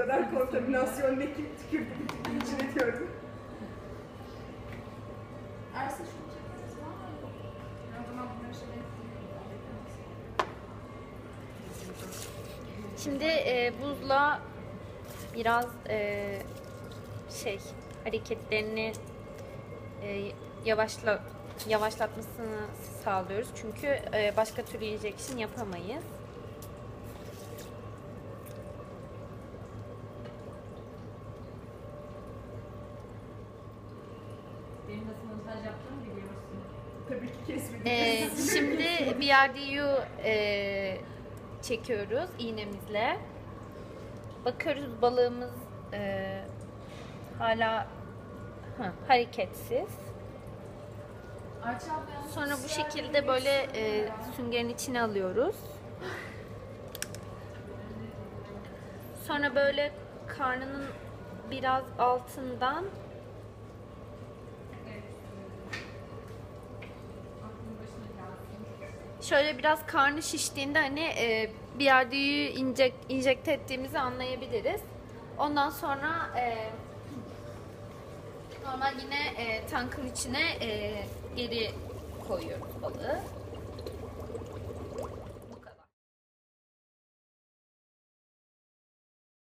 kadar kontaminasyon ne ki tükürdü içine diyorum. Ersin şöyle Şimdi e, buzla biraz e, şey hareketlerini e, yavaşla yavaşlatmasını sağlıyoruz. Çünkü e, başka türlü injection yapamayız. Benim nasıl montaj yaptığımı biliyorsun. Tabii ki kesmedik. E, şimdi BRDU e, çekiyoruz iğnemizle. Bakıyoruz balığımız e, hala hı, hareketsiz. Sonra bu şekilde böyle e, süngerin içine alıyoruz. Sonra böyle karnının biraz altından şöyle biraz karnı şiştiğinde hani e, bir yerde injek, injekte ettiğimizi anlayabiliriz. Ondan sonra e, normal yine e, tankın içine e, geri koyuyoruz balığı.